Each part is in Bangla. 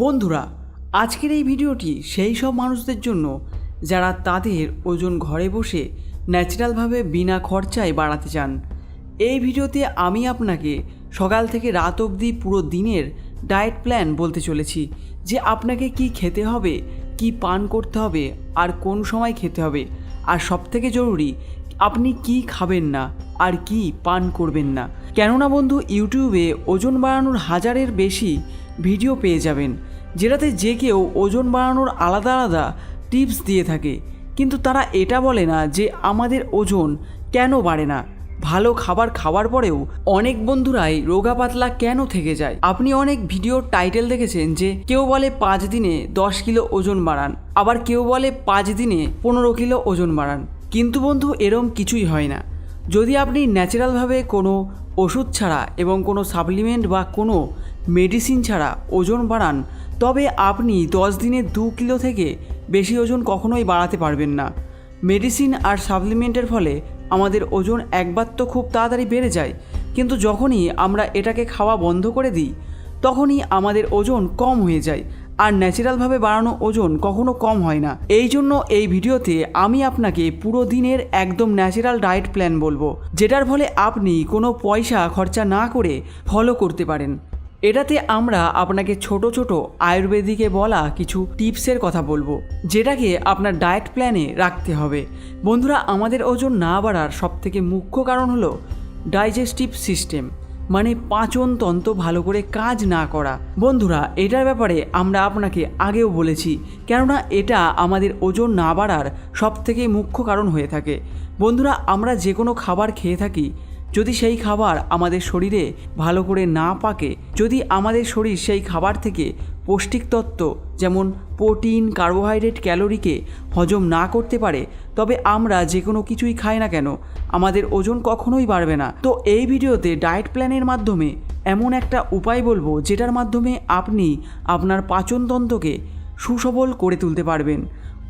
বন্ধুরা, আজকের এই ভিডিওটি সেই সব মানুষদের জন্য যারা তাদের ওজন ঘরে বসে ন্যাচারালভাবে বিনা খরচায় বাড়াতে চান। এই ভিডিওতে আমি আপনাকে সকাল থেকে রাত অবধি পুরো দিনের ডায়েট প্ল্যান বলতে চলেছি, যে আপনাকে কি খেতে হবে, কি পান করতে হবে, আর কোন সময় খেতে হবে, আর সবথেকে জরুরি, আপনি কি খাবেন না, আর কি পান করবেন না। কেননা বন্ধু, ইউটিউবে ওজন বাড়ানোর হাজারের বেশি ভিডিও পেয়ে যাবেন, যেটাতে যে কেউ ওজন বাড়ানোর আলাদা আলাদা টিপস দিয়ে থাকে। কিন্তু তারা এটা বলে না যে আমাদের ওজন কেন বাড়ে না। ভালো খাবার খাওয়ার পরেও অনেক বন্ধুরাই রোগা পাতলা কেন থেকে যায়? আপনি অনেক ভিডিওর টাইটেল দেখেছেন যে কেউ বলে পাঁচ দিনে দশ কিলো ওজন বাড়ান, আবার কেউ বলে পাঁচ দিনে পনেরো কিলো ওজন বাড়ান। কিন্তু বন্ধু, এরম কিছুই হয় না। যদি আপনি ন্যাচারালভাবে কোনো ওষুধ ছাড়া এবং কোনো সাপ্লিমেন্ট বা কোনো মেডিসিন ছাড়া ওজন বাড়ান, তবে আপনি দশ দিনে দু কিলো থেকে বেশি ওজন কখনোই বাড়াতে পারবেন না। মেডিসিন আর সাপ্লিমেন্টের ফলে আমাদের ওজন একবার তো খুব তাড়াতাড়ি বেড়ে যায়, কিন্তু যখনই আমরা এটাকে খাওয়া বন্ধ করে দিই, তখনই আমাদের ওজন কম হয়ে যায় আর ন্যাচারালভাবে বাড়ানো ওজন কখনো কম হয় না। এই জন্য এই ভিডিওতে আমি আপনাকে পুরো দিনের একদম ন্যাচারাল ডায়েট প্ল্যান বলব, যেটার ফলে আপনি কোনো পয়সা খরচা না করে ফলো করতে পারেন। এটাতে আমরা আপনাকে ছোট ছোট আয়ুর্বেদিকে বলা কিছু টিপসের কথা বলব, যেটাকে আপনার ডায়েট প্ল্যানে রাখতে হবে। বন্ধুরা, আমাদের ওজন না বাড়ার সবথেকে মুখ্য কারণ হলো ডাইজেস্টিভ সিস্টেম মানে পাচন তন্ত্র ভালো করে কাজ না করা। বন্ধুরা, এটার ব্যাপারে আমরা আপনাকে আগেও বলেছি, কেননা এটা আমাদের ওজন না বাড়ার সবথেকে মুখ্য কারণ হয়ে থাকে। বন্ধুরা, আমরা যে কোনো খাবার খেয়ে থাকি, যদি সেই খাবার আমাদের শরীরে ভালো করে না পাকে যদি আমাদের শরীর সেই খাবার থেকে পৌষ্টিক তত্ত্ব, যেমন প্রোটিন, কার্বোহাইড্রেট, ক্যালোরিকে হজম না করতে পারে, তবে আমরা যে কোনো কিছুই খাই না কেন, আমাদের ওজন কখনোই বাড়বে না। তো এই ভিডিওতে ডায়েট প্ল্যানের মাধ্যমে এমন একটা উপায় বলব, যেটার মাধ্যমে আপনি আপনার পাচনতন্ত্রকে সুসবল করে তুলতে পারবেন।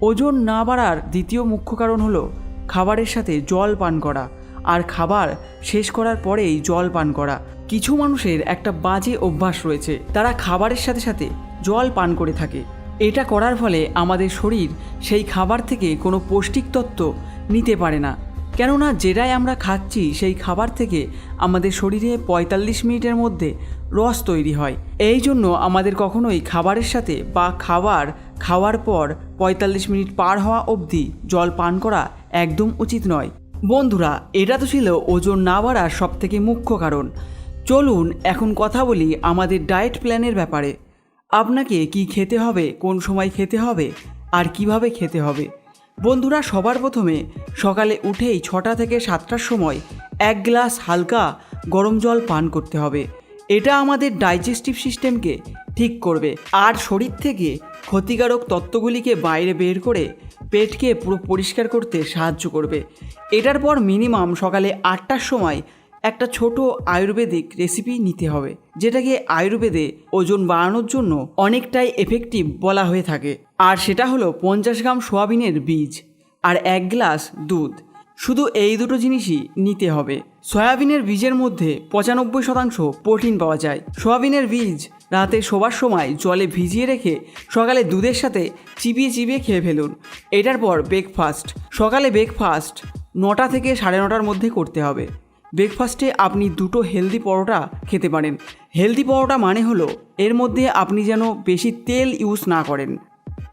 ওজন না বাড়ার দ্বিতীয় মুখ্য কারণ হলো খাবারের সাথে জল পান করা, আর খাবার শেষ করার পরেই জল পান করা। কিছু মানুষের একটা বাজে অভ্যাস রয়েছে। তারা খাবারের সাথে সাথে জল পান করে থাকে। এটা করার ফলে আমাদের শরীর সেই খাবার থেকে কোনো পৌষ্টিক তত্ত্ব নিতে পারে না। কেননা যেটাই আমরা খাচ্ছি সেই খাবার থেকে আমাদের শরীরে পঁয়তাল্লিশ মিনিটের মধ্যে রস তৈরি হয়। এই জন্য আমাদের কখনোই খাবারের সাথে বা খাবার খাওয়ার পর পঁয়তাল্লিশ মিনিট পার হওয়া অবধি জল পান করা একদম উচিত নয়। বন্ধুরা, এটা তো ছিল ওজন না বাড়ার সবথেকে মুখ্য কারণ। চলুন এখন কথা বলি আমাদের ডায়েট প্ল্যানের ব্যাপারে। আপনাকে কি খেতে হবে, কোন সময় খেতে হবে, আর কীভাবে খেতে হবে? বন্ধুরা, সবার প্রথমে সকালে উঠেই ছটা থেকে সাতটার সময় এক গ্লাস হালকা গরম জল পান করতে হবে। এটা আমাদের ডাইজেস্টিভ সিস্টেমকে ঠিক করবে। আর শরীর থেকে ক্ষতিকারক তত্ত্বগুলিকে বাইরে বের করে পেটকে পুরো পরিষ্কার করতে সাহায্য করবে। এটার পর মিনিমাম সকালে আটটার সময় একটা ছোট আয়ুর্বেদিক রেসিপি নিতে হবে, যেটাকে আয়ুর্বেদে ওজন বাড়ানোর জন্য অনেকটাই এফেক্টিভ বলা হয়ে থাকে। আর সেটা হলো পঞ্চাশ গ্রাম সোয়াবিনের বীজ আর এক গ্লাস দুধ। শুধু এই দুটো জিনিসই নিতে হবে। সয়াবিনের বীজের মধ্যে পঁচানব্বই শতাংশ প্রোটিন পাওয়া যায়। সোয়াবিনের বীজ রাতে শোবার সময় জলে ভিজিয়ে রেখে সকালে দুধের সাথে চিবিয়ে চিবিয়ে খেয়ে ফেলুন। এটার পর ব্রেকফাস্ট সকালে ব্রেকফাস্ট নটা থেকে সাড়ে নটার মধ্যে করতে হবে। ব্রেকফাস্টে আপনি দুটো হেলদি পরোটা খেতে পারেন। হেলদি পরোটা মানে হলো, এর মধ্যে আপনি যেন বেশি তেল ইউজ না করেন।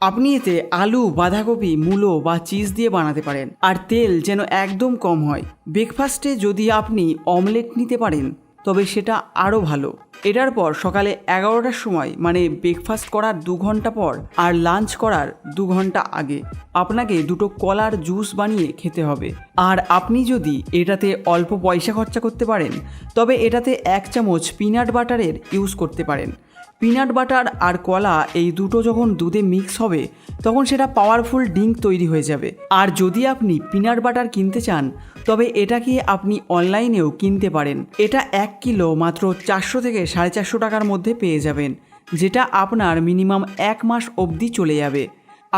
আপনি এতে আলু, বাঁধাকপি, মূলো বা চিজ দিয়ে বানাতে পারেন। আর তেল যেন একদম কম হয়। ব্রেকফাস্টে যদি আপনি অমলেট নিতে পারেন তবে সেটা আরও ভালো। এটার পর সকালে এগারোটার সময় মানে ব্রেকফাস্ট করার দু ঘণ্টা পর আর লাঞ্চ করার দু ঘণ্টা আগে আপনাকে দুটো কলার জুস বানিয়ে খেতে হবে। আর আপনি যদি এটাতে অল্প পয়সা খরচা করতে পারেন, তবে এটাতে এক চামচ পিনাট বাটারের ইউজ করতে পারেন। পিনাট বাটার আর কলা এই দুটো যখন দুধে মিক্স হবে, তখন সেটা পাওয়ারফুল ড্রিঙ্ক তৈরি হয়ে যাবে। আর যদি আপনি পিনাট বাটার কিনতে চান, তবে এটাকে আপনি অনলাইনেও কিনতে পারেন। এটা এক কিলো মাত্র চারশো থেকে সাড়ে চারশো টাকার মধ্যে পেয়ে যাবেন, যেটা আপনার মিনিমাম এক মাস অবধি চলে যাবে।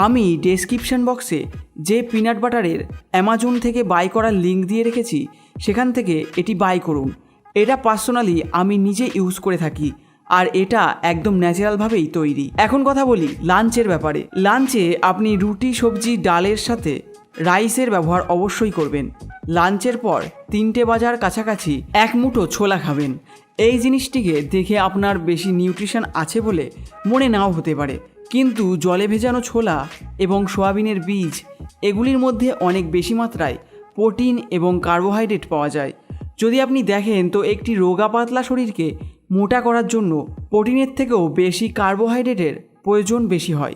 আমি ডেসক্রিপশন বক্সে যে পিনাট বাটারের অ্যামাজন থেকে বাই করার লিঙ্ক দিয়ে রেখেছি, সেখান থেকে এটি বাই করুন। এটা পার্সোনালি আমি নিজে ইউজ করে থাকি। আর এটা একদম ন্যাচারালভাবেই তৈরি। এখন কথা বলি লাঞ্চের ব্যাপারে। লাঞ্চে আপনি রুটি, সবজি, ডালের সাথে রাইসের ব্যবহার অবশ্যই করবেন। লাঞ্চের পর তিনটে বাজার কাছাকাছি এক মুঠো ছোলা খাবেন। এই জিনিসটিকে দেখে আপনার বেশি নিউট্রিশন আছে বলে মনে নাও হতে পারে। কিন্তু জলে ভেজানো ছোলা এবং সোয়াবিনের বীজ, এগুলির মধ্যে অনেক বেশি মাত্রায় প্রোটিন এবং কার্বোহাইড্রেট পাওয়া যায়। যদি আপনি দেখেন তো একটি রোগা পাতলা শরীরকে মোটা করার জন্য প্রোটিনের থেকেও বেশি কার্বোহাইড্রেটের প্রয়োজন বেশি হয়।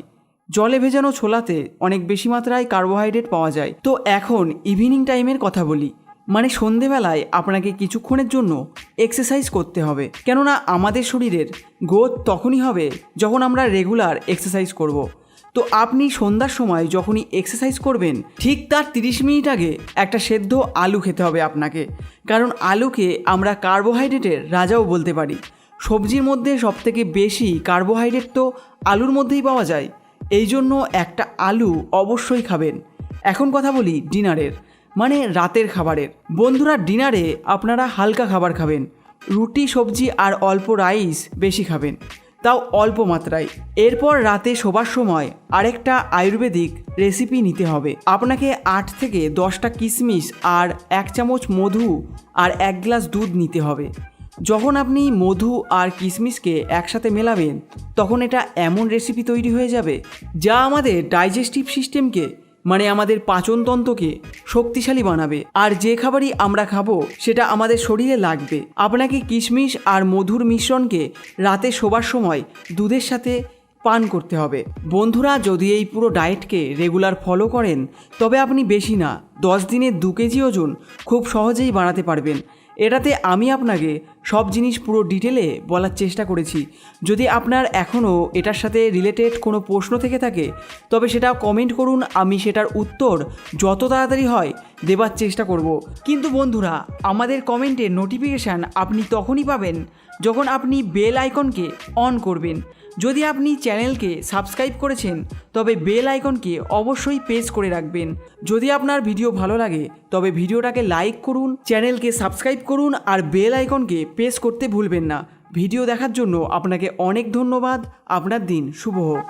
জলে ভেজানো ছোলাতে অনেক বেশি মাত্রায় কার্বোহাইড্রেট পাওয়া যায়। তো এখন ইভিনিং টাইমের কথা বলি। মানে সন্ধেবেলায় আপনাকে কিছুক্ষণের জন্য এক্সারসাইজ করতে হবে। কেননা আমাদের শরীরের গ্রোথ তখনই হবে যখন আমরা রেগুলার এক্সারসাইজ করব। তো আপনি সন্ধ্যার সময় যখনই এক্সারসাইজ করবেন, ঠিক তার তিরিশ মিনিট আগে একটা সেদ্ধ আলু খেতে হবে আপনাকে। কারণ আলুকে আমরা কার্বোহাইড্রেটের রাজাও বলতে পারি। সবজির মধ্যে সবথেকে বেশি কার্বোহাইড্রেট তো আলুর মধ্যেই পাওয়া যায়। এই জন্য একটা আলু অবশ্যই খাবেন। এখন কথা বলি ডিনারের মানে রাতের খাবারের। বন্ধুরা, ডিনারে আপনারা হালকা খাবার খাবেন। রুটি, সবজি আর অল্প রাইস বেশি খাবেন। তাও অল্প মাত্রায়। এরপর রাতে শোবার সময় আরেকটা আয়ুর্বেদিক রেসিপি নিতে হবে। আপনাকে আট থেকে দশটা কিশমিশ আর এক চামচ মধু আর এক গ্লাস দুধ নিতে হবে। যখন আপনি মধু আর কিশমিশকে একসাথে মেলাবেন, তখন এটা এমন রেসিপি তৈরি হয়ে যাবে যা আমাদের ডাইজেস্টিভ সিস্টেমকে মানে আমাদের পাচনতন্ত্রকে শক্তিশালী বানাবে। আর যে খাবারই আমরা খাব, সেটা আমাদের শরীরে লাগবে। আপনাকে কিশমিশ আর মধুর মিশ্রণকে রাতে শোবার সময় দুধের সাথে পান করতে হবে। বন্ধুরা, যদি এই পুরো ডায়েটকে রেগুলার ফলো করেন, তবে আপনি বেশি না, দশ দিনে দু কেজি ওজন খুব সহজেই বাড়াতে পারবেন। এটাতে আমি আপনাকে সব জিনিস পুরো ডিটেলে বলার চেষ্টা করেছি। যদি আপনার এখনও এটার সাথে রিলেটেড কোনো প্রশ্ন থেকে থাকে, তবে সেটা কমেন্ট করুন, আমি সেটার উত্তর যত তাড়াতাড়ি হয় দেবার চেষ্টা করব। কিন্তু বন্ধুরা, আমাদের কমেন্টের নোটিফিকেশান আপনি তখনই পাবেন, যখন আপনি বেল আইকনকে অন করবেন। যদি আপনি চ্যানেলকে সাবস্ক্রাইব করেছেন, তবে বেল আইকনকে অবশ্যই প্রেস করে রাখবেন। যদি আপনার ভিডিও ভালো লাগে, তবে ভিডিওটাকে লাইক করুন, চ্যানেলকে সাবস্ক্রাইব করুন আর বেল আইকনকে প্রেস করতে ভুলবেন না। ভিডিও দেখার জন্য আপনাকে অনেক ধন্যবাদ। আপনার দিন শুভ হোক।